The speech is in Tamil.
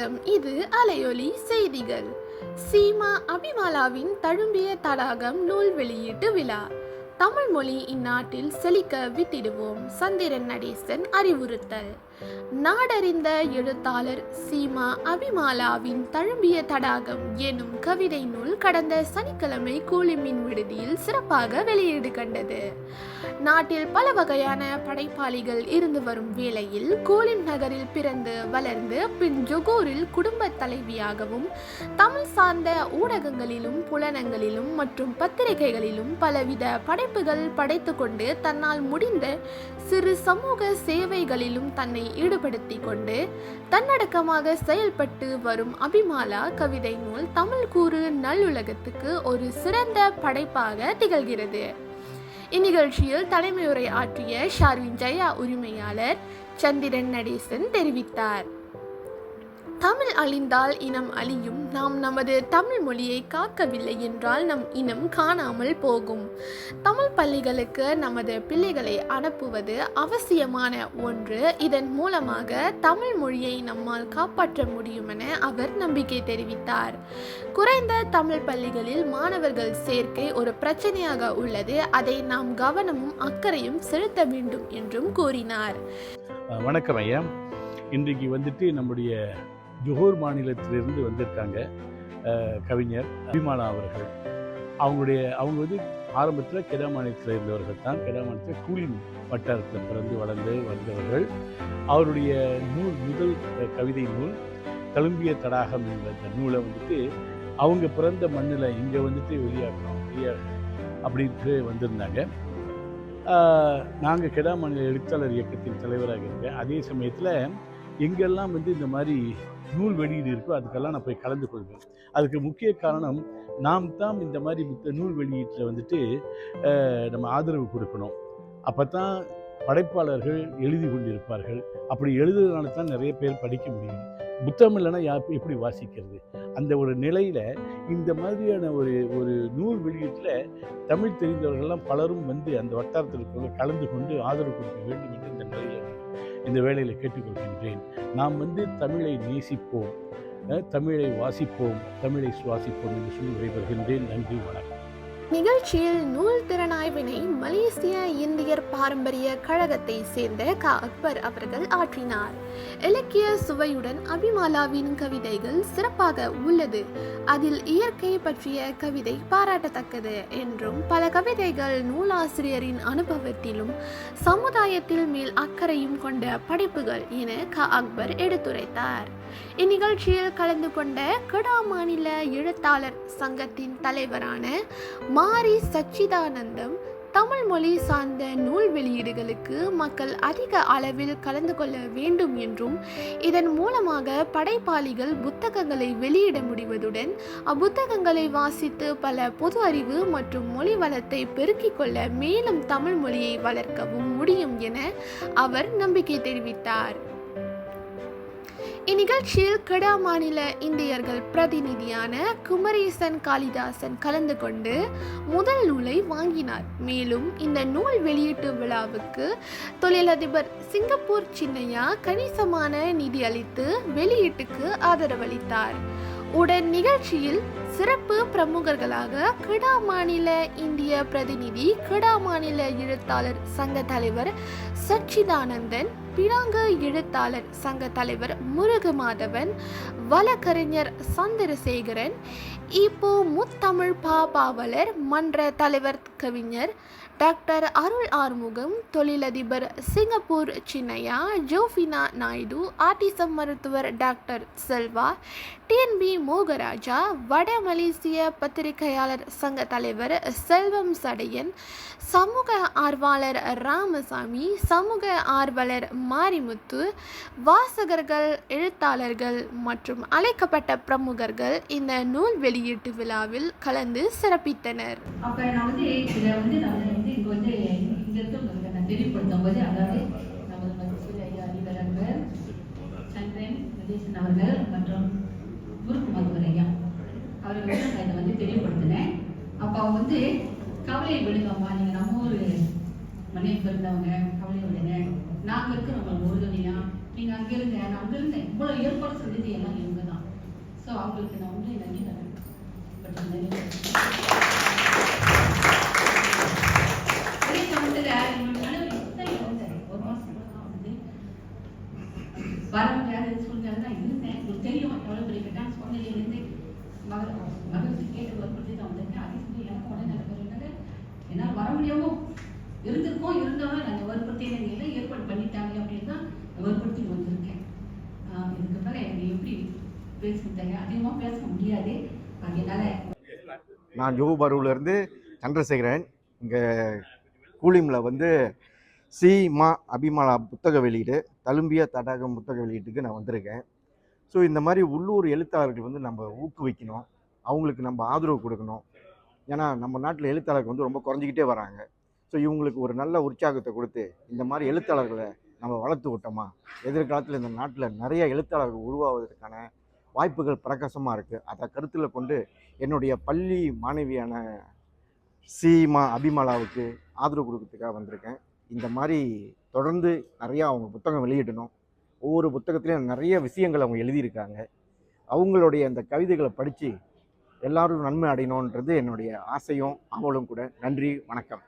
வணக்கம். இது அலையொலி செய்திகள். சீமா அபிமாலாவின் தழும்பிய தடாகம் நூல் வெளியீட்டு விழா. தமிழ் மொழி இந்நாட்டில் செழிக்க வித்திடுவோம் சந்திரன் நடேசன் அறிவுறுத்தல். நாடறிந்த எழுத்தாளர் சீமா அபிமாலாவின் தழும்பிய தடாகம் எனும் கவிதை நூல் கடந்த சனிக்கிழமை கூலிமின் விடுதியில் சிறப்பாக வெளியீடு கண்டது. நாட்டில் பல வகையான படைப்பாளிகள் இருந்து வரும் வேளையில் கோலிம் நகரில் பிறந்து வளர்ந்து பின் ஜொகூரில் குடும்ப தலைவியாகவும் தமிழ் சார்ந்த ஊடகங்களிலும் புலனங்களிலும் மற்றும் பத்திரிகைகளிலும் பலவித படைப்புகள் படைத்து கொண்டு தன்னால் முடிந்த சிறு சமூக சேவைகளிலும் தன்னை ஈடுபடுத்தி கொண்டு தன்னடக்கமாக செயல்பட்டு வரும் அபிமாலா கவிதை நூல் தமிழ் கூறு நல்லுலகத்துக்கு ஒரு சிறந்த படைப்பாக திகழ்கிறது. இந்நிகழ்ச்சியில் தலைமையுரை ஆற்றிய ஷார்வின் ஜெயா உரிமையாளர் சந்திரன் நடேசன் தெரிவித்தார். தமிழ் அழிந்தால் இனம் அழியும். நாம் நமது தமிழ் மொழியை காக்கவில்லை என்றால் நம் இனம் காணாமல் போகும். தமிழ் பள்ளிகளுக்கு நமது பிள்ளைகளை அனுப்புவது அவசியமான ஒன்று. இதன் மூலமாக தமிழ் மொழியை நம்மால் காப்பாற்ற முடியும் என அவர் நம்பிக்கை தெரிவித்தார். குறைந்த தமிழ் பள்ளிகளில் மாணவர்கள் சேர்க்கை ஒரு பிரச்சனையாக உள்ளது. அதை நாம் கவனமும் அக்கறையும் செலுத்த வேண்டும் என்றும் கூறினார். வணக்கம் ஐயா. இன்றைக்கு வந்துட்டு நம்முடைய ஜோஹர் மாநிலத்திலிருந்து வந்திருக்காங்க கவிஞர் அபிமானா அவர்கள். அவங்களுடைய அவங்க வந்து ஆரம்பத்தில் கெடா மாநிலத்தில் இருந்தவர்கள் தான். கெடா மாநிலத்தில் கூலின் வட்டாரத்தில் பிறந்து வளர்ந்து வந்தவர்கள். அவருடைய நூல் முதல் கவிதை நூல் தழும்பிய தடாகம் என்ற அந்த நூலை வந்துட்டு அவங்க பிறந்த மண்ணில் இங்கே வந்துட்டு வெளியாகணும் வெளியாக அப்படின்ட்டு வந்திருந்தாங்க. நாங்கள் கெடா மாநில எழுத்தாளர் இயக்கத்தின் தலைவராக இருக்கேன் அதே சமயத்தில் எங்கெல்லாம் வந்து இந்த மாதிரி நூல் வெளியீடு இருக்கோ அதுக்கெல்லாம் நான் போய் கலந்து கொள்வேன். அதுக்கு முக்கிய காரணம் நாம் தான் இந்த மாதிரி புத்த நூல் வெளியீட்டில் வந்துட்டு நம்ம ஆதரவு கொடுக்கணும். அப்போ தான் படைப்பாளர்கள் எழுதி கொண்டிருப்பார்கள். அப்படி எழுதுறதுனால தான் நிறைய பேர் படிக்க முடியும். புத்தகம் இல்லைன்னா யா எப்படி வாசிக்கிறது? அந்த ஒரு நிலையில் இந்த மாதிரியான ஒரு ஒரு நூல் வெளியீட்டில் தமிழ் தெரிந்தவர்கள்லாம் பலரும் வந்து அந்த வட்டாரத்தில் கலந்து கொண்டு ஆதரவு கொடுக்க வேண்டும் என்று இந்த நிலையில் இந்த வேளையில் கேட்டுக்கொள்கின்றேன். நாம் வந்து தமிழை நேசிப்போம் தமிழை வாசிப்போம் தமிழை சுவாசிப்போம் என்று சொல்லி விடைபெறுகின்றேன். நன்றி வணக்கம். நிகழ்ச்சியில் நூல் திறனாய்வினை மலேசிய இந்தியர் பாரம்பரிய கழகத்தை சேர்ந்த க. அக்பர் அவர்கள் ஆற்றினார். இலக்கிய சுவையுடன் அபிமாலாவின் கவிதைகள் சிறப்பாக உள்ளது. அதில் இயற்கை பற்றிய கவிதை பாராட்டத்தக்கது என்றும் பல கவிதைகள் நூலாசிரியரின் அனுபவத்திலும் சமுதாயத்தில் மேல் அக்கறையும் கொண்ட படைப்புகள் என க. அக்பர் எடுத்துரைத்தார். இந்நிகழ்ச்சியில் கலந்து கொண்ட கடா மாநில எழுத்தாளர் சங்கத்தின் தலைவரான மாரி சச்சிதானந்தம் தமிழ் மொழி சார்ந்த நூல் வெளியீடுகளுக்கு மக்கள் அதிக அளவில் கலந்து கொள்ள வேண்டும் என்றும் இதன் மூலமாக படைப்பாளிகள் புத்தகங்களை வெளியிட முடிவதுடன் அப்புத்தகங்களை வாசித்து பல பொது அறிவு மற்றும் மொழி வளத்தை பெருக்கிக் கொள்ள மேலும் தமிழ் மொழியை வளர்க்கவும் முடியும் என அவர் நம்பிக்கை தெரிவித்தார். இந்நிகழ்ச்சியில் கெடா மாநில இந்தியர்கள் பிரதிநிதியான குமரேசன் காளிதாசன் கலந்து கொண்டு முதல் நூலை வாங்கினார். மேலும் இந்த நூல் வெளியீட்டு விழாவுக்கு தொழிலதிபர் சிங்கப்பூர் சின்னையா கணிசமான நிதி அளித்து வெளியீட்டுக்கு ஆதரவளித்தார். உடன் நிகழ்ச்சியில் சிறப்பு பிரமுகர்களாக கிடா மாநில இந்திய பிரதிநிதி கிடா மாநில எழுத்தாளர் சங்க தலைவர் சச்சிதானந்தன் பினாங்க எழுத்தாளர் சங்க தலைவர் முருகமாதவன் வழக்கறிஞர் சந்திரசேகரன் இப்போ முத்தமிழ் பாபாவலர் மன்ற தலைவர் கவிஞர் டாக்டர் அருள் ஆறுமுகம் தொழிலதிபர் சிங்கப்பூர் சின்னையா ஜோஃபினா நாயுடு ஆர்டிசம் மருத்துவர் டாக்டர் செல்வா டிஎன்பி மோகராஜா வட மலேசிய பத்திரிகையாளர் சங்க தலைவர் செல்வம் சடையன் சமூக ஆர்வலர் ராமசாமி சமூக ஆர்வலர் மாரிமுத்து வாசகர்கள் எழுத்தாளர்கள் மற்றும் அழைக்கப்பட்ட பிரமுகர்கள் இந்த நூல் வெளியீட்டு விழாவில் கலந்து சிறப்பித்தனர். அப்போ நான் வந்து இதை வந்து நான் வந்து இருக்கவங்களுக்கு தெரியப்படுத்தும் போது அதாவது நமது மதிப்பு ஐயா அறிவர் அன்பர் சந்திரன் நடேசன் அவர்கள் மற்றும் குருகுமார் ஐயா. வந்து நான் இதை வந்து தெரியப்படுத்தினேன் அப்போ அவங்க வந்து கவலையை விடுங்கம்மா நீங்கள் நம்ம ஒரு மனைவி பிறந்தவங்க கவலையை விடுங்க நாங்கள் இருக்கிறோம் உங்களுக்கு உறுதுணையா நீங்கள் அங்கே இருங்க நான் அங்கே இருந்தேன். இவ்வளோ ஏற்பாடு செஞ்சது எல்லாம் இவங்க தான் ஸோ அவங்களுக்கு நான் வந்து நன்றி தரேன் பட் நன்றி ஒரே சமயத்தில் என்னோட கனவு எத்தனை இருந்தேன் ஒரு மாதம் தான் வந்து வர முடியாத சூழ்நிலை தான் இருந்தேன் உங்களுக்கு தெரியும் எவ்வளோ பெரிய கட்டான சூழ்நிலையிலேருந்து மகள் மகிழ்ச்சி கேட்டு வற்புறுத்தி தான் வந்திருக்கேன் அதே சமயம் எனக்கு உடனே நடக்கிறதுனால என்னால் வர முடியாமல் இருந்திருக்கோம் இருந்தாலும் நாங்கள் வற்புறுத்தி நீங்கள் ஏற்பாடு பண்ணிட்டாங்க அப்படின்னு தான் வற்புறுத்தி வந்திருக்கேன் இதுக்கு மேலே எனக்கு எப்படி பேசுறதுங்க அதிகமாக பேச முடியாது. அதனால நான் ஜோபரூர்லேருந்து சந்திரசேகரன் இங்கே கூலிமில் வந்து சி மா அபிமாலா புத்தக வெளியீடு தழும்பிய தடாகம் புத்தக வெளியீட்டுக்கு நான் வந்திருக்கேன். ஸோ இந்த மாதிரி உள்ளூர் எழுத்தாளர்கள் வந்து நம்ம ஊக்குவிக்கணும் அவங்களுக்கு நம்ம ஆதரவு கொடுக்கணும். ஏன்னா நம்ம நாட்டில் எழுத்தாளர்கள் வந்து ரொம்ப குறைஞ்சிக்கிட்டே வராங்க. ஸோ இவங்களுக்கு ஒரு நல்ல உற்சாகத்தை கொடுத்து இந்த மாதிரி எழுத்தாளர்களை நம்ம வளர்த்து விட்டோமா? எதிர்காலத்தில் இந்த நாட்டில் நிறைய எழுத்தாளர்கள் உருவாவதற்கான வாய்ப்புகள் பிரகாசமாக இருக்குது அதை கருத்தில் கொண்டு என்னுடைய பள்ளி மாணவியான சீமா அபிமலாவுக்கு ஆதரவு கொடுக்கறதுக்காக வந்திருக்கேன். இந்த மாதிரி தொடர்ந்து நிறையா அவங்க புத்தகம் வெளியிடணும். ஒவ்வொரு புத்தகத்துலேயும் நிறைய விஷயங்கள் அவங்க எழுதியிருக்காங்க. அவங்களுடைய அந்த கவிதைகளை படித்து எல்லாரும் நன்மை அடையணுன்றது என்னுடைய ஆசையும் ஆவலும் கூட. நன்றி வணக்கம்.